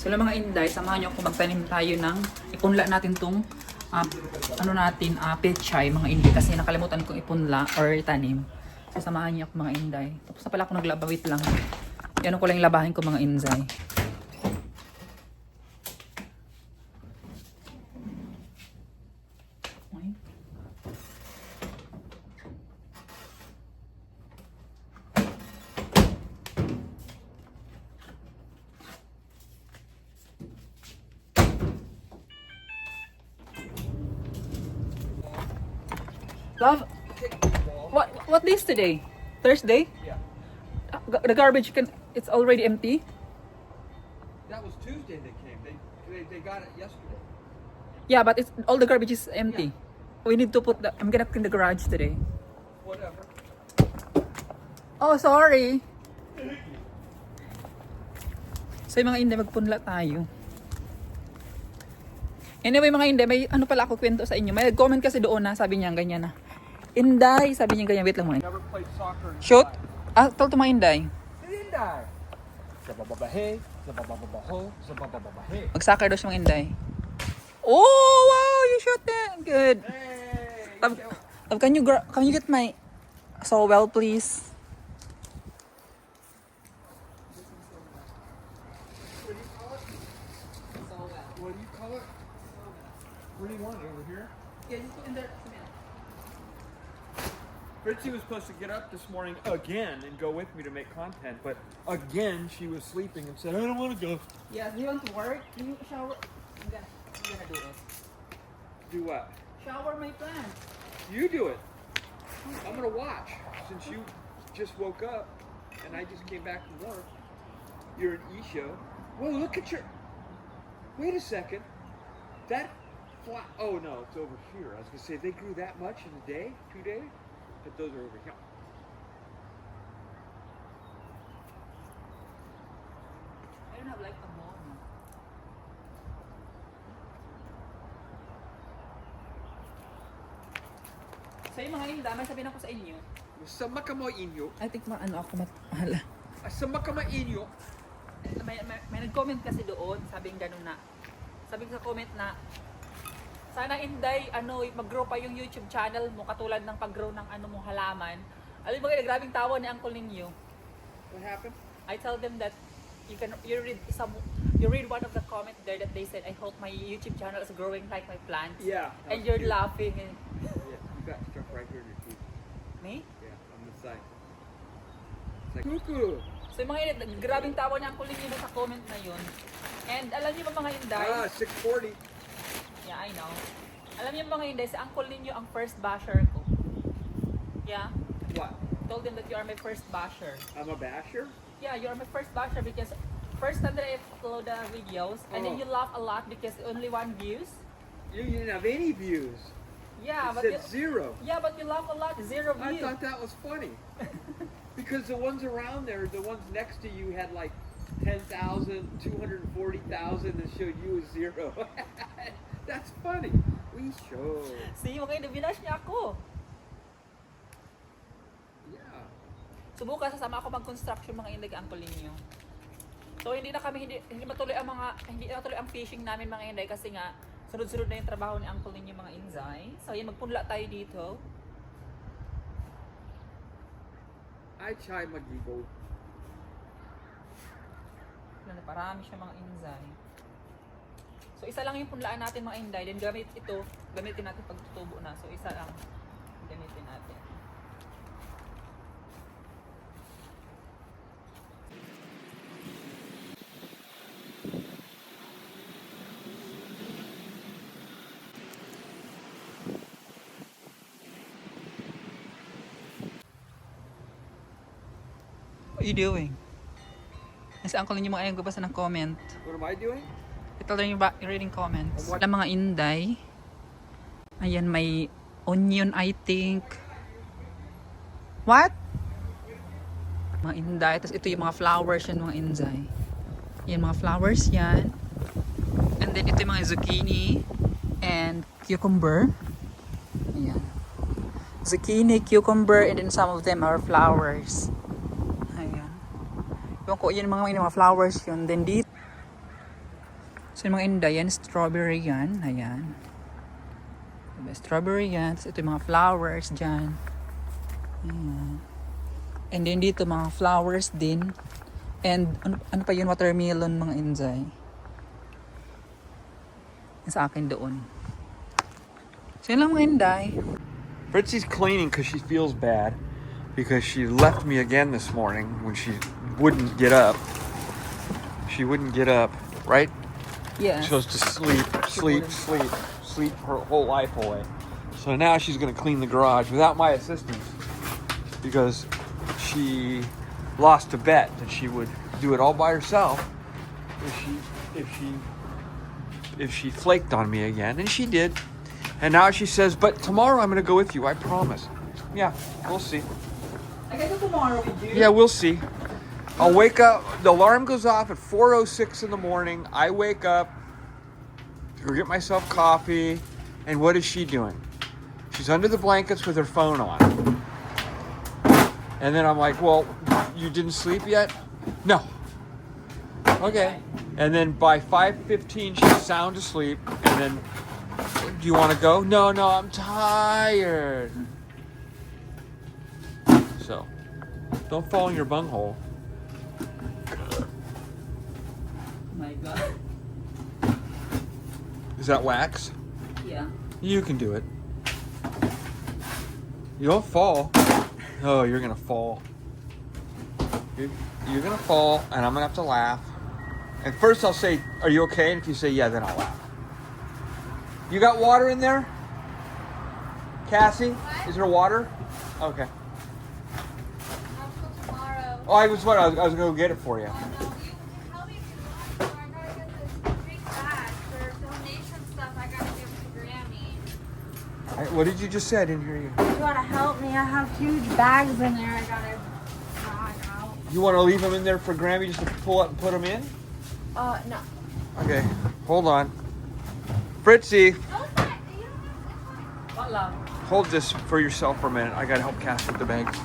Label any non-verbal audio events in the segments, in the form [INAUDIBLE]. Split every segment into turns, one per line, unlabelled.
So lang mga inday, samahan niyo ako magtanim tayo ng ipunla natin tong ah, ano natin, uh, pechay mga inday kasi nakalimutan kong ipunla or itanim. So samahan niyo ako mga inday. Tapos na pala ako naglaba, wait lang. Yan ko lang labahin ko mga inday. Okay. Love, what what day is today? Thursday?
Yeah.
Uh, The garbage can it's already empty.
That was Tuesday they came. They, they, they got it yesterday.
Yeah, but it's all the garbage is empty. We need to put the I'm gonna clean the garage today.
Whatever.
Oh, sorry. So yung mga hindi, magpunla tayo. Anyway mga hindi, may ano pala ako kwento sa inyo. May comment kasi doon na, sabi niya ganyan na. Inday, sabi niya ganyan. Wait lang muna. Shoot. Ah, tell to mga Inday.
life. Didn't I? Zabababahe, zabababaho, zabababahe.
Mag-soccer daw siya mga Inday. Oh, wow, you shot it. Good.
Hey!
Love, love, can you can you get my so well, please?
What do you call it? Where do you want Fritzy was supposed to get up this morning again and go with me to make content, but again she was sleeping and said, I don't want to go.
Yeah, do you want to work? Do you shower? I'm gonna, I'm gonna do it.
Do what?
Shower my plant.
You do it. I'm gonna watch since you just woke up and I just came back from work. You're an E show. Well, look at your. Wait a second. That. Fly... Oh no, it's over here. I was gonna say they grew that much in a day, two days, but those are over here.
I don't have like a ball. Yung mga inda, may sabihin ako sa inyo.
Sama ka mo inyo.
I think ma ano ako matala.
Sama ka inyo.
May, may, may nag-comment kasi doon, sabing ganun na. Sabi sa comment na, sana inday, ano, mag-grow pa yung YouTube channel mo, katulad ng pag-grow ng ano mong halaman. Alam mo kayo, grabing tawa ni Uncle ninyo.
What happened?
I tell them that you can you read some you read one of the comments there that they said I hope my YouTube channel is growing like my plants.
Yeah.
And you're
cute.
laughing. And,
Yeah, you got struck right here in your teeth.
me?
Yeah, on the side. It's like cuckoo.
So yung mga init, grabing tawa niya ang nyo sa comment na yun. And alam niyo ba mga inday?
Ah, 640.
Yeah, I know. Alam niyo mga inday, si uncle ninyo ang first basher ko. Yeah?
What?
Told him that you are my first basher.
I'm a basher?
Yeah, you are my first basher because first time that I upload the videos and then
Oh.
you laugh a lot because only one views.
You, didn't have any views.
Yeah,
it
but
said
you,
zero.
yeah, but you laugh a lot. Zero
I
views.
thought that was funny. [LAUGHS] because the ones around there, the ones next to you had like 10,000, 240,000 and showed you as zero. [LAUGHS] That's funny. We show.
See, mga inday, binash niya ako.
Yeah.
Subukan sasama ako mag-construction mga inday uncle ninyo. So hindi na kami hindi, hindi matuloy ang mga hindi na matuloy ang fishing namin mga inday kasi nga sunod-sunod na yung trabaho ni uncle ninyo mga inzay. So yan magpunla tayo dito.
I try magibo.
Parami siya mga inzay. So isa lang yung punlaan natin mga inday. Then gamit ito, gamitin natin pag tutubo na. So isa lang gamitin natin. What are you doing? Nasa uncle ninyo mga ayang gabasa ng comment.
What am I doing?
Ito lang yung reading comments. Wala mga inday. Ayan, may onion, I think. What? Mga inday. Tapos ito yung mga flowers yan, mga inday. Yan, mga flowers yan. And then ito yung mga zucchini and cucumber. Ayan. Zucchini, cucumber, and then some of them are flowers. Ayan. Yung ko, yun mga, mga flowers yun. Then dito, So yung mga inday, strawberry yan. Ayan. Diba, Strawberry yan. Tapos ito yung mga flowers dyan. Ayan. And then dito mga flowers din. And ano, ano pa yun? Watermelon mga inday. Sa akin doon. So yun lang mga inday.
Fritzy's cleaning because she feels bad because she left me again this morning when she wouldn't get up. She wouldn't get up, right?
Yes.
She was to sleep, sleep, sleep, sleep her whole life away. So now she's gonna clean the garage without my assistance because she lost a bet that she would do it all by herself if she if she if she flaked on me again, and she did. And now she says, "But tomorrow I'm gonna go with you. I promise." Yeah, we'll see.
I go tomorrow with you.
Yeah, we'll see. I'll wake up. The alarm goes off at 4:06 in the morning. I wake up to go get myself coffee, and what is she doing? She's under the blankets with her phone on. And then I'm like, "Well, you didn't sleep yet?" No. Okay. And then by 5:15 she's sound asleep, and then do you want to go? No, no, I'm tired. So, don't fall in your bunghole. Is that wax?
Yeah.
You can do it. You won't fall. Oh, you're gonna fall. You're, you're gonna fall, and I'm gonna have to laugh. And first I'll say, Are you okay? And if you say yeah, then I'll laugh. You got water in there? Cassie? Is there water? Okay.
Till tomorrow.
Oh, I was what? I was, I was gonna go get it for you.
Oh, no, you tell me if you want. So I gotta get this big bag for donation stuff. I gotta give to Grammy.
I, what did you just say? I didn't hear you.
You wanna help me? I have huge bags in there. I gotta drag out.
You want to leave them in there for Grammy just to pull up and put them in?
Uh, no.
Okay, hold on. Fritzy,
No, it's fine. You don't have to. It's fine.
What love?
hold this for yourself for a minute. I gotta help Cass with the bags.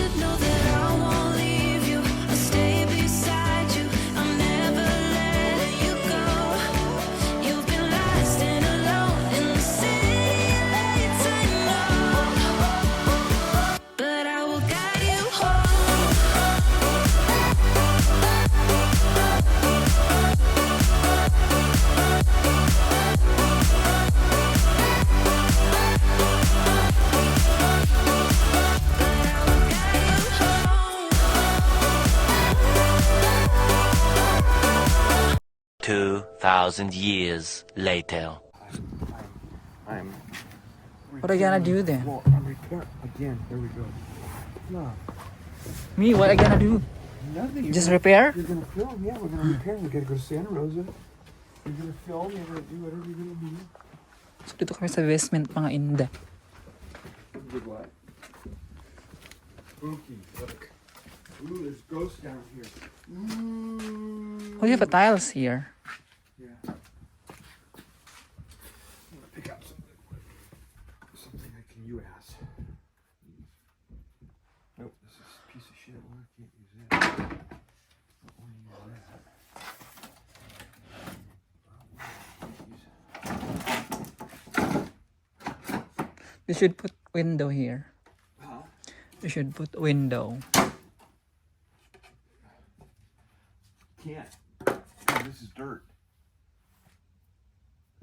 should know that.
2,000 years later.
I'm.
What are you gonna do then?
Well, I'm repair again. There we go. No,
Me, what are you gonna do?
nothing. You're
Just
gonna,
repair?
You're gonna film. Yeah, we're gonna repair. We gotta go to Santa Rosa. You're gonna film. You're gonna do whatever you're gonna do.
So dito kami sa basement mga inday.
Good what? Spooky. Look. Ooh, there's ghosts down here. Ooh.
Oh, you have a tiles here.
Yeah. I'm gonna pick up something. Something I can use. Nope, this is a piece of shit. Well, I can't use. Don't wanna use that.
You should put window here.
Huh?
You should put window.
Can't. This is dirt.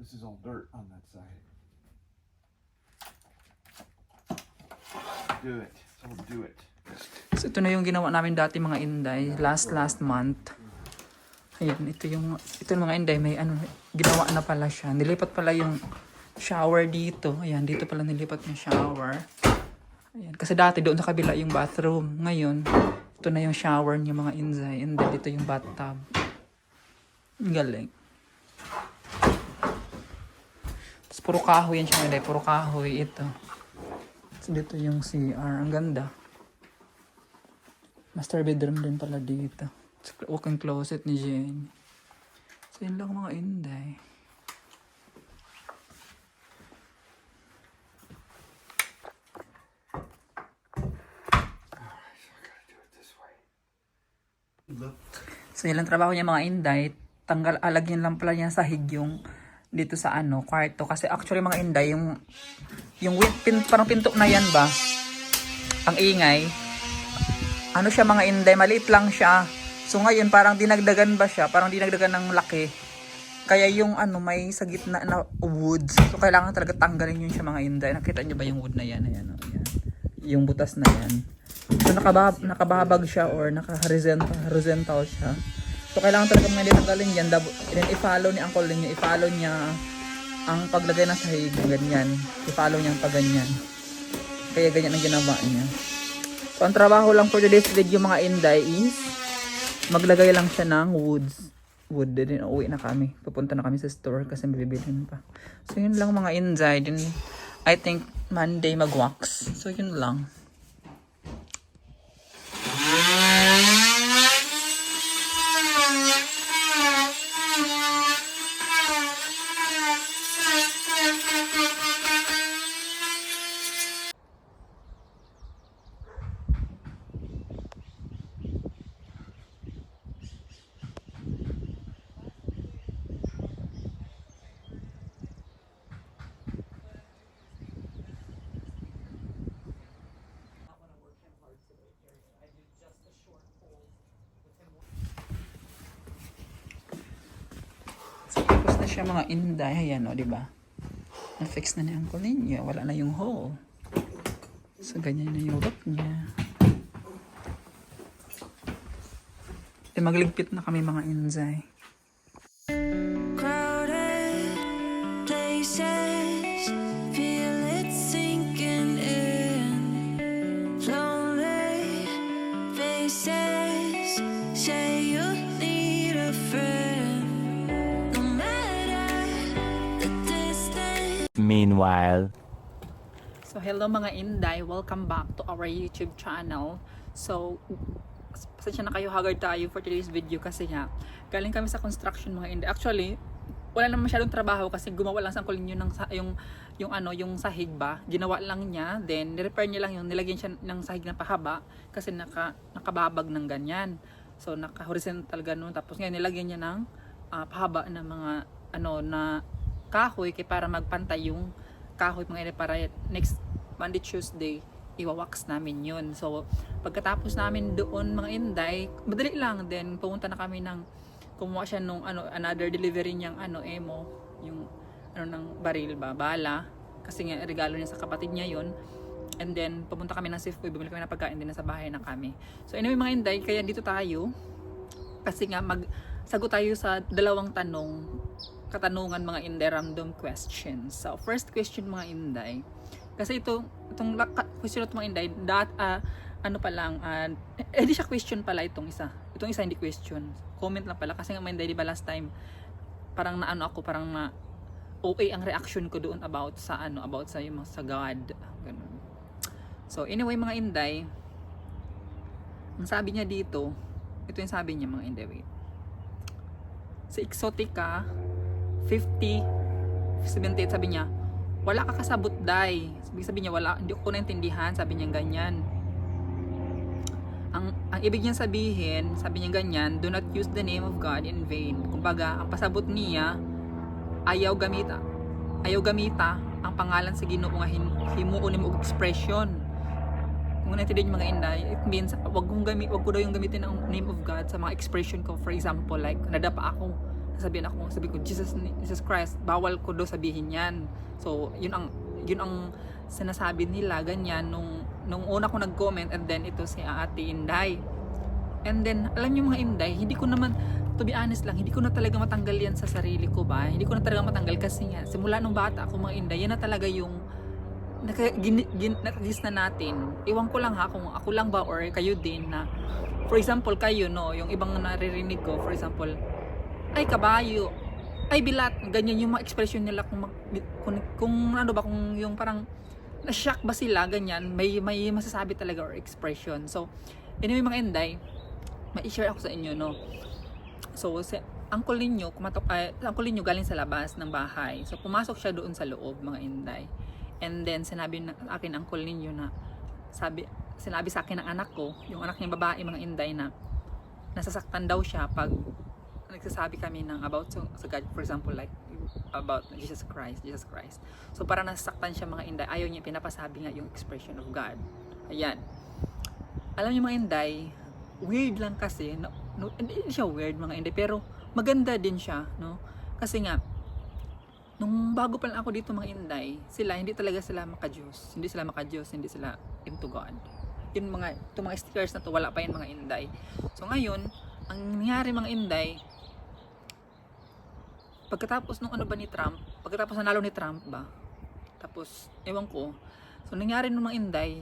This is all dirt on that side. Do it. So do it.
So ito na yung ginawa namin dati mga inday. Last last month. Ayan, ito yung, ito yung mga inday. May ano, ginawa na pala siya. Nilipat pala yung shower dito. Ayan, dito pala nilipat yung shower. Ayan, kasi dati doon sa kabila yung bathroom. Ngayon, ito na yung shower niya mga inday. And then dito yung bathtub. Galing. Tapos puro kahoy yan siya inday. Puro kahoy ito. Tapos dito yung CR. Ang ganda. Master bedroom din pala dito. Walk-in closet ni Jane. So yun lang mga inday. So yun lang trabaho niya mga inday. Tanggal, alagyan lang pala niya sa yung dito sa ano, kwarto. Kasi actually mga inday, yung, yung pin, parang pinto na yan ba? Ang ingay. Ano siya mga inday, maliit lang siya. So ngayon parang dinagdagan ba siya? Parang dinagdagan ng laki. Kaya yung ano may sa gitna na wood. So kailangan talaga tanggalin yun siya mga inday. Nakita niyo ba yung wood na yan? Ayan, oh, ayan. Yung butas na yan. So nakabab nakababag siya or naka-horizontal horizontal siya. So kailangan talaga mga tanggalin yan. Then i-follow ni uncle ninyo. I-follow niya ang paglagay ng sahig. Ganyan. I-follow niya ang pagganyan. Kaya ganyan ang ginawa niya. So ang trabaho lang for today's video mga inday is maglagay lang siya ng woods. Wood din uwi na kami. Pupunta na kami sa store kasi mabibilhin pa. So yun lang mga inday. Then I think Monday mag-wax. So yun lang. So, tapos na siya mga inday. Ayan o, di ba? Na-fix na ni Uncle ninyo. Wala na yung hole. So, ganyan na yung look niya. Eh, magligpit na kami mga inday.
Meanwhile,
So, hello mga Inday. Welcome back to our YouTube channel. So, pasensya na kayo, haggard tayo for today's video kasi nga, galing kami sa construction mga Inday. Actually, wala naman masyadong trabaho kasi gumawa lang sa kulin yun ng yung yung ano yung sahig ba ginawa lang niya then ni-repair niya lang yung nilagyan siya ng sahig na pahaba kasi naka nakababag ng ganyan so naka horizontal ganun tapos ngayon nilagyan niya ng ah, pahaba ng mga ano na kahoy kay para magpantay yung kahoy mga para next Monday Tuesday iwawax namin yun. So pagkatapos namin doon mga inday madali lang then pumunta na kami ng kumuha siya nung ano another delivery niyang ano emo yung ano ng baril ba bala. Kasi nga regalo niya sa kapatid niya yun. And then pumunta kami ng Safeway bumili kami ng pagkain din na sa bahay na kami. So anyway mga inday kaya dito tayo kasi nga mag sagot tayo sa dalawang tanong katanungan mga Inday random questions. So, first question mga Inday. Kasi ito, itong question ito mga Inday, dat, ah, ano pa lang, ah, eh di siya question pala itong isa. Itong isa hindi question. Comment lang pala. Kasi nga mga Inday, di ba last time, parang naano ako, parang na, okay ang reaction ko doon about sa ano, about sa yung sa God. Ganun. So, anyway mga Inday, ang sabi niya dito, ito yung sabi niya mga Inday, wait. Sa Exotica, 50, 78, sabi niya, wala ka kasabot, day. Sabi, sabi niya, wala, hindi ko naintindihan, sabi niya ganyan. Ang, ang ibig niya sabihin, sabi niya ganyan, do not use the name of God in vain. Kumbaga, ang pasabot niya, ayaw gamita, ayaw gamita ang pangalan sa Ginoo nga himuon mo expression. Kung naintindihan niyo mga inday, it means wag kong gamit, wag ko daw yung gamitin ang name of God sa mga expression ko. For example, like nadapa ako, sabihin ako, sabi ko Jesus Jesus Christ, bawal ko daw sabihin 'yan. So, yun ang yun ang sinasabi nila ganyan nung nung una ko nag-comment and then ito si Ate Inday. And then, alam niyo mga Inday, hindi ko naman, to be honest lang, hindi ko na talaga matanggal yan sa sarili ko ba? Hindi ko na talaga matanggal kasi nga, simula nung bata ako mga Inday, yan na talaga yung naka, gin, gin, na natin. Iwan ko lang ha, kung ako lang ba or kayo din na, for example, kayo no, yung ibang naririnig ko, for example, ay kabayo, ay bilat, ganyan yung mga expression nila kung, mag- kung, kung ano ba, kung yung parang, na-shock ba sila, ganyan, may, may masasabi talaga or expression. So, anyway mga Inday, ma-share ako sa inyo, no? So, si uncle ninyo, kumatok, ay, uncle ninyo galing sa labas ng bahay. So, pumasok siya doon sa loob, mga Inday. And then, sinabi na akin, uncle ninyo na, sabi, sinabi sa akin ng anak ko, yung anak niya babae, mga Inday, na nasasaktan daw siya pag nagsasabi kami ng about sa, sa God, for example, like, about Jesus Christ, Jesus Christ. So, para nasasaktan siya mga Inday, ayaw niya, pinapasabi nga yung expression of God. Ayan. Alam niyo mga Inday, weird lang kasi, no, no, hindi siya weird mga Inday, pero maganda din siya, no? Kasi nga, nung bago pa lang ako dito mga Inday, sila, hindi talaga sila maka-Diyos. Hindi sila maka-Diyos, hindi sila into God. Yung mga, itong mga stickers na to, wala pa yun mga Inday. So ngayon, ang nangyari mga Inday, pagkatapos nung ano ba ni Trump, pagkatapos nanalo ni Trump ba, tapos, ewan ko, so nangyari nung mga Inday,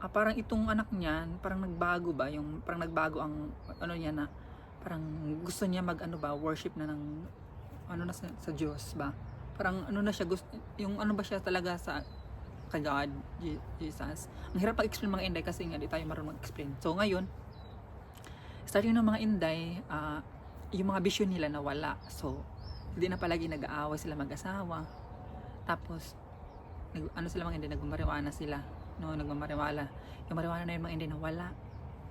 ah, parang itong anak niya, parang nagbago ba, yung parang nagbago ang, ano niya na, parang gusto niya mag, ano ba, worship na ng, ano na sa, sa Diyos ba, parang ano na siya, gusto, yung ano ba siya talaga sa, kay God, Je- Jesus. Ang hirap pag-explain mga Inday kasi nga di tayo marunong mag-explain. So ngayon, starting ng mga Inday, ah, yung mga vision nila nawala. So, hindi na palagi nag-aaway sila mag-asawa. Tapos, nag, ano sila mga hindi, nagmamariwana sila. No, nagmamariwala. Yung mariwana na yun mga hindi nawala.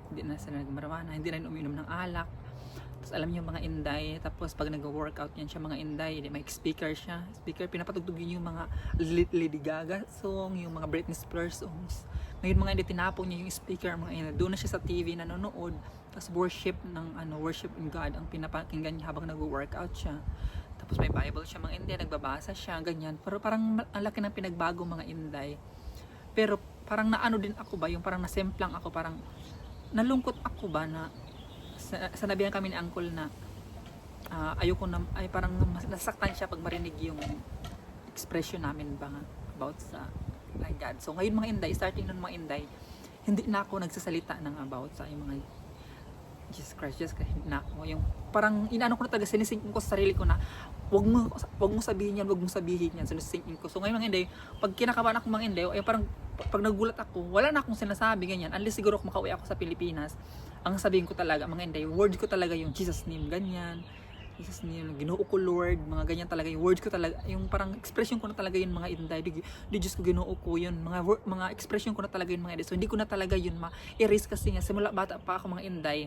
Hindi na sila nagmariwana. Hindi na rin uminom ng alak. Tapos alam niyo mga inday. Tapos pag nag-workout yan siya mga inday, may speaker siya. Speaker, pinapatugtugin yung mga Lady Gaga song, yung mga Britney Spears songs. Ngayon mga hindi, tinapon niya yung speaker. Mga inday. Doon na siya sa TV nanonood. Tapos worship ng ano, worship in God ang pinapakinggan niya habang nag-workout siya. Tapos may Bible siya mga Inday, nagbabasa siya, ganyan. Pero parang ang laki ng pinagbago mga Inday. Pero parang naano din ako ba, yung parang nasemplang ako, parang nalungkot ako ba na sa, sanabihan kami ni Uncle na ah, ayoko na, ay parang nasaktan siya pag marinig yung expression namin ba about sa my God. So ngayon mga Inday, starting nun mga Inday, hindi na ako nagsasalita ng about sa mga Jesus Christ, Jesus Christ, na ako. Yung parang inaano ko na talaga, sinisink ko sa sarili ko na wag mo, wag mo sabihin yan, wag mo sabihin yan, sinisink ko. So ngayon mga Inday, pag kinakabahan ako mga Inday, ay parang pag nagulat ako, wala na akong sinasabi ganyan. Unless siguro kung makauwi ako sa Pilipinas, ang sabihin ko talaga mga Inday, word ko talaga yung Jesus name, ganyan. Jesus name, ginoo ko Lord, mga ganyan talaga yung words ko talaga, yung parang expression ko na talaga yun mga Inday, di, di Diyos ko ginoo ko yun, mga, wor- mga expression ko na talaga yun mga Inday. So hindi ko na talaga yun ma-erase kasi nga, simula bata pa ako mga Inday,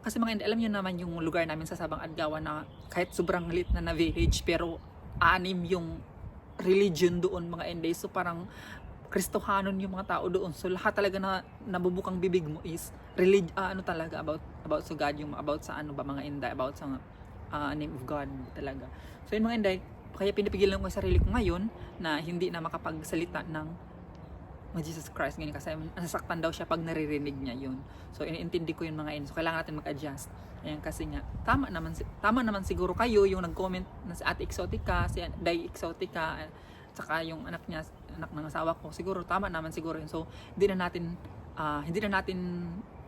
kasi mga Inday, alam niyo naman yung lugar namin sa Sabang Adgawa na kahit sobrang lit na na village, pero anim yung religion doon mga Inday. So parang Kristohanon yung mga tao doon. So lahat talaga na nabubukang bibig mo is relig ah, ano talaga about about sa God yung about sa ano ba mga Inday about sa ah, name of God talaga. So yun mga Inday, kaya pinipigilan ko sarili ko ngayon na hindi na makapagsalita ng Jesus Christ, ganyan kasi nasasaktan daw siya pag naririnig niya yun. So, iniintindi ko yun mga in. So, kailangan natin mag-adjust. Ayan, kasi nga, tama naman, tama naman siguro kayo yung nag-comment na si Ate Exotica, si Day Exotica, at saka yung anak niya, anak ng asawa ko, siguro tama naman siguro yun. So, hindi na natin, ah, hindi na natin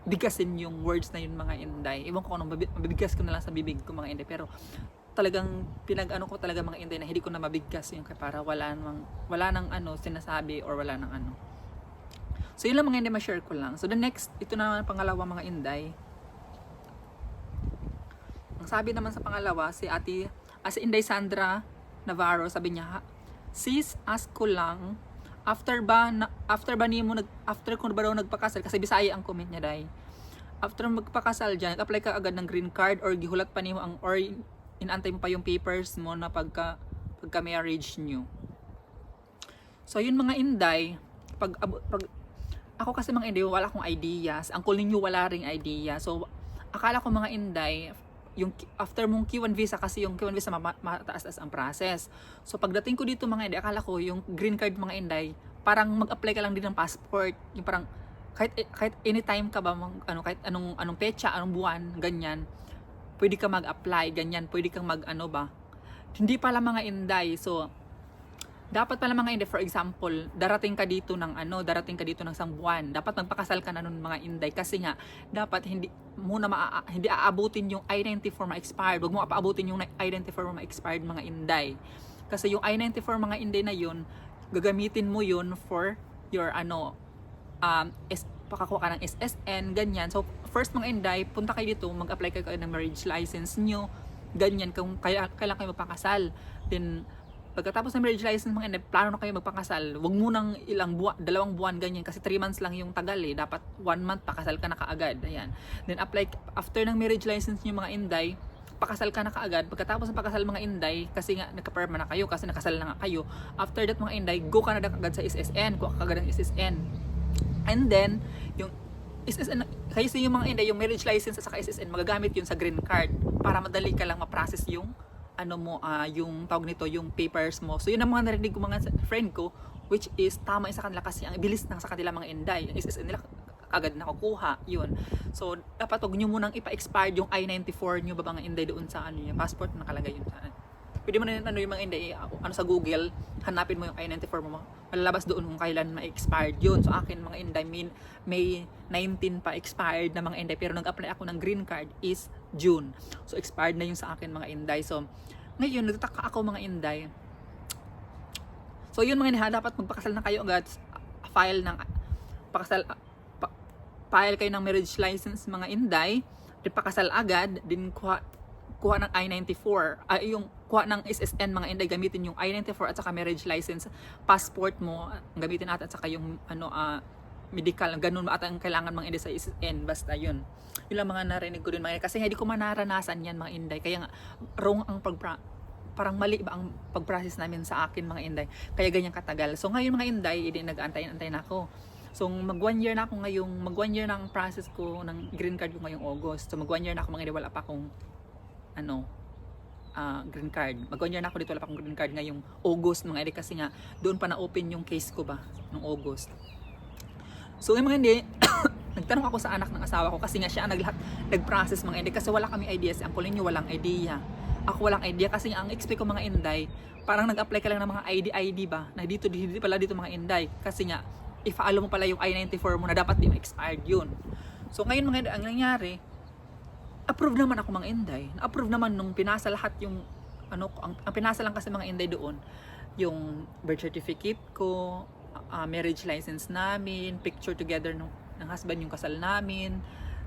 bigasin yung words na yun mga inday. Iwan ko kung mabibigkas ko na lang sa bibig ko mga inday. Pero talagang pinag-ano ko talaga mga inday na hindi ko na mabigkas yung para wala nang wala nang ano sinasabi or wala nang ano. So yun lang mga inday ma-share ko lang. So the next, ito na naman ang pangalawa mga inday. Ang sabi naman sa pangalawa, si ate, as si Inday Sandra Navarro, sabi niya, sis, ask ko lang, after ba, na, after ba niyo mo, nag, after ko ba daw nagpakasal, kasi Bisaya ang comment niya dahil, after magpakasal dyan, apply ka agad ng green card or gihulat pa niyo ang, or inantay mo pa yung papers mo na pagka, pagka marriage nyo. So yun mga inday, pag, pag ako kasi mga inday, wala akong ideas. Ang cool ninyo, wala ring idea. So, akala ko mga inday, yung after mong Q1 visa kasi yung Q1 visa ma- ma- mataas-taas ang process. So pagdating ko dito mga inday, akala ko yung green card mga inday, parang mag-apply ka lang din ng passport. Yung parang kahit kahit anytime ka ba mang- ano kahit anong anong petsa, anong buwan, ganyan, pwede ka mag-apply, ganyan, pwede kang mag ano ba. Hindi pala mga inday. So dapat pala mga inday, for example, darating ka dito ng ano, darating ka dito ng isang buwan. Dapat magpakasal ka na nun mga inday kasi nga dapat hindi muna maa, hindi aabutin yung I-94 ma-expired. Huwag mo paabutin yung I-94 ma-expired mga inday. Kasi yung I-94 mga inday na yun, gagamitin mo yun for your ano, um, is, pakakuha ka ng SSN, ganyan. So, first mga inday, punta kayo dito, mag-apply kayo ng marriage license nyo, ganyan, kung kaya, kailan kayo magpakasal. Then, pagkatapos ng marriage license mga inday, plano na kayo magpakasal, wag mo nang ilang buwan, dalawang buwan ganyan, kasi 3 months lang yung tagal eh. Dapat 1 month pakasal ka na kaagad. Ayan. Then, apply, after ng marriage license nyo mga inday, pakasal ka na kaagad. Pagkatapos ng pakasal mga inday, kasi nga nagka-perma na kayo, kasi nakasal na nga kayo. After that mga inday, go ka na agad sa SSN, kuha ka agad ng SSN. And then, yung SSN, kasi yung mga inday, yung marriage license at saka SSN, magagamit yun sa green card para madali ka lang ma-process yung ano mo, ah yung tawag nito, yung papers mo. So yun ang mga narinig ko mga friend ko, which is tama sa kanila kasi ang bilis ng sa kanila mga inday. Yung SSN nila agad nakukuha, yun. So, dapat huwag nyo munang ipa-expired yung I-94 nyo ba mga inday doon sa ano yung passport na nakalagay yun sa pwede mo na ano yung mga inday, ano sa Google, hanapin mo yung I-94 mo, malalabas doon kung kailan ma-expired yun. So akin mga inday, may, may 19 pa expired na mga inday, pero nag-apply ako ng green card is June. So expired na yun sa akin mga inday. So ngayon, nagtataka ako mga inday. So yun mga inday, ha, dapat magpakasal na kayo agad, file ng pakasal, pa, file kayo ng marriage license mga inday, din agad, din kuha, kuha ng I-94, ay yung kuha ng SSN mga inday, gamitin yung I-94 at saka marriage license, passport mo, gamitin natin at saka yung ano, ah, medical, ganun ba at ang kailangan mga inday sa SSN, basta yun. Yun lang mga narinig ko din mga inday, kasi hindi ko manaranasan yan mga inday, kaya nga, wrong ang pagpra parang mali ba ang pag-process namin sa akin mga inday, kaya ganyan katagal. So ngayon mga inday, hindi nag-antay-antay na ako. So mag one year na ako ngayong, mag one year na ang process ko ng green card ko ngayong August. So mag one year na ako mga inday, wala pa akong ano, ah, green card. Mag one year na ako dito, wala pa akong green card ngayong August mga inday kasi nga doon pa na-open yung case ko ba nung August. So yung mga hindi, [COUGHS] nagtanong ako sa anak ng asawa ko kasi nga siya ang naglahat, nag-process mga inday kasi wala kami ideas. Ang kulin nyo walang idea. Ako walang idea kasi ang expect ko mga inday, parang nag-apply ka lang ng mga ID ID ba? Na dito, dito pala dito mga inday. Kasi nga, i-follow mo pala yung I-94 mo na dapat din expired yun. So ngayon mga ang nangyari, approve naman ako mga inday. Na-approve naman nung pinasa lahat yung ano ang, ang pinasa lang kasi mga inday doon yung birth certificate ko, ah, marriage license namin, picture together ng, ng husband yung kasal namin,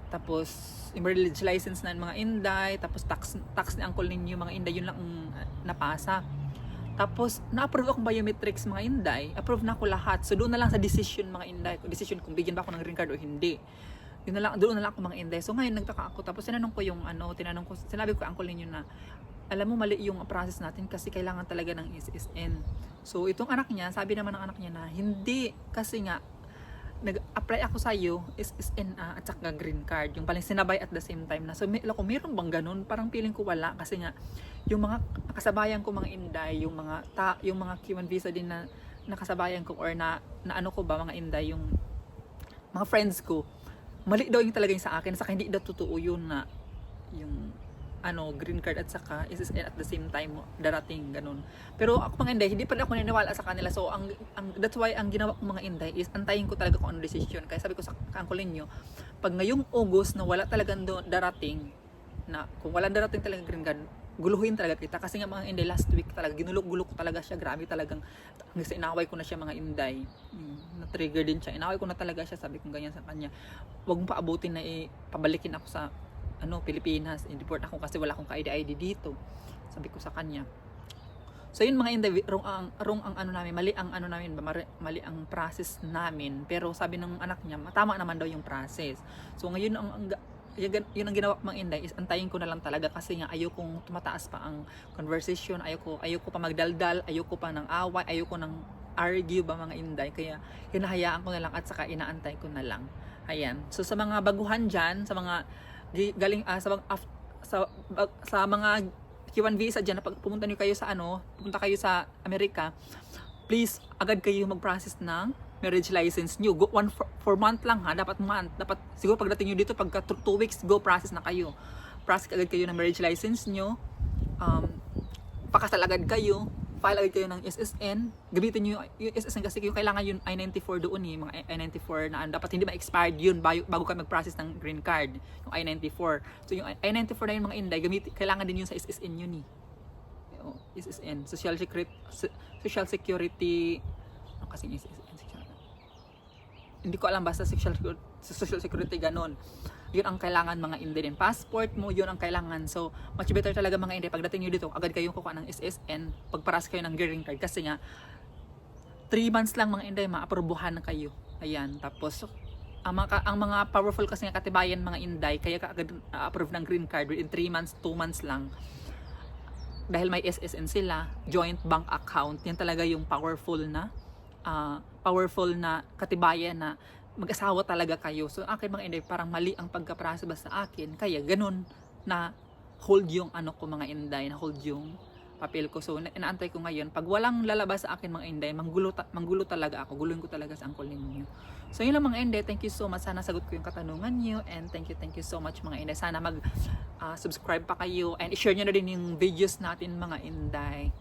tapos yung marriage license na ng mga inday, tapos tax tax ni uncle ninyo mga inday, yun lang ang ah, napasa. Tapos, na-approve akong biometrics mga inday. Approve na ako lahat. So, doon na lang sa decision mga inday. Decision kung bigyan ba ako ng green card o hindi. Yun na lang, doon na lang ako mga inday. So, ngayon nagtaka ako. Tapos, tinanong ko yung ano, tinanong ko, sinabi ko uncle ninyo na, alam mo, mali yung process natin kasi kailangan talaga ng SSN. So, itong anak niya, sabi naman ng anak niya na, hindi, kasi nga, nag-apply ako sa iyo SSN ah, at saka green card. Yung paling sinabay at the same time na. So, may, ko, meron bang ganun? Parang feeling ko wala kasi nga, yung mga kasabayan ko mga inday, yung mga ta, yung mga Q1 visa din na nakasabayan ko or na, na ano ko ba mga inday yung mga friends ko mali daw yung talaga yung sa akin saka hindi daw totoo yun na yung ano green card at saka SSN at the same time darating ganun. Pero ako mga inday hindi pa ako naniniwala sa kanila. So ang, ang that's why ang ginawa ko mga inday is antayin ko talaga kung ano decision. Kaya sabi ko sa kaangkulin nyo pag ngayong August na wala talagang darating na kung wala darating talaga green card guluhin talaga kita. Kasi nga mga inday last week talaga ginulok-gulok ko talaga siya. Grabe talagang hanggang sa inaway ko na siya mga inday. Mm, na-trigger din siya inaway ko na talaga siya sabi ko ganyan sa kanya wag mo paabutin na ipabalikin ako sa ano Pilipinas i-deport ako kasi wala akong ka-ID dito sabi ko sa kanya So yun mga inday, wrong ang, wrong ang ano namin, mali ang ano namin, mali, ang process namin. Pero sabi ng anak niya, tama naman daw yung process. So ngayon ang, ang yun ang ginawa ko mga inday is antayin ko na lang talaga kasi nga ayokong tumataas pa ang conversation, ayoko, ayoko pa magdaldal, ayoko pa ng away, ayoko ng argue ba mga inday. Kaya hinahayaan ko na lang at saka inaantay ko na lang. Ayan. So sa mga baguhan dyan, sa mga galing ah, sa, mga sa, sa mga Q1 visa dyan, na pag pumunta nyo kayo sa ano, pumunta kayo sa Amerika, please, agad kayo mag-process ng marriage license nyo. Go, one for, for month lang ha, dapat month. Dapat, siguro pagdating nyo dito, pagka 2 weeks, go process na kayo. Process agad kayo ng marriage license nyo. Um, pakasal agad kayo. File agad kayo ng SSN. Gamitin nyo yung SSN kasi yung kailangan yung I-94 doon eh, mga I-94 na ano, dapat hindi ma-expired yun bago, ka mag-process ng green card, yung I-94. So yung I-94 na yun mga inday, gamit, kailangan din yun sa SSN yun eh. SSN, Social Security, Social Security, ano kasi yung SSN, Social, hindi ko alam basta social, Secur- social security ganun yun ang kailangan mga inday din passport mo yun ang kailangan. So much better talaga mga inday pagdating nyo dito agad kayong kukuha ng SSN pagparas kayo ng green card. Kasi nga 3 months lang mga inday maaprobuhan na kayo. Ayan tapos ang mga, ang mga powerful kasi nga katibayan mga inday kaya ka agad approve ng green card within 3 months 2 months lang. Dahil may SSN sila, joint bank account, yan talaga yung powerful na ah, powerful na katibayan na mag-asawa talaga kayo. So akin mga inday, parang mali ang pagkaprasa ba sa akin. Kaya ganun na hold yung ano ko mga inday, na hold yung papel ko. So na- inaantay ko ngayon, pag walang lalabas sa akin mga inday, manggulo, ta- manggulo talaga ako. Guluhin ko talaga sa angkol ninyo. So yun lang mga inday, thank you so much. Sana sagot ko yung katanungan niyo and thank you, thank you so much mga inday. Sana mag ah, subscribe pa kayo and i-share nyo na din yung videos natin mga inday.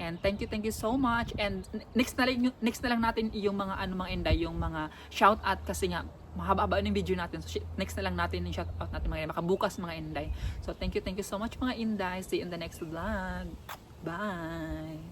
And thank you, thank you so much. And next na lang, next na lang natin yung mga ano mga Inday, yung mga shout out kasi nga mahaba-haba yung video natin. So next na lang natin yung shout out natin mga Inday. Makabukas mga Inday. So thank you, thank you so much mga Inday. See you in the next vlog. Bye.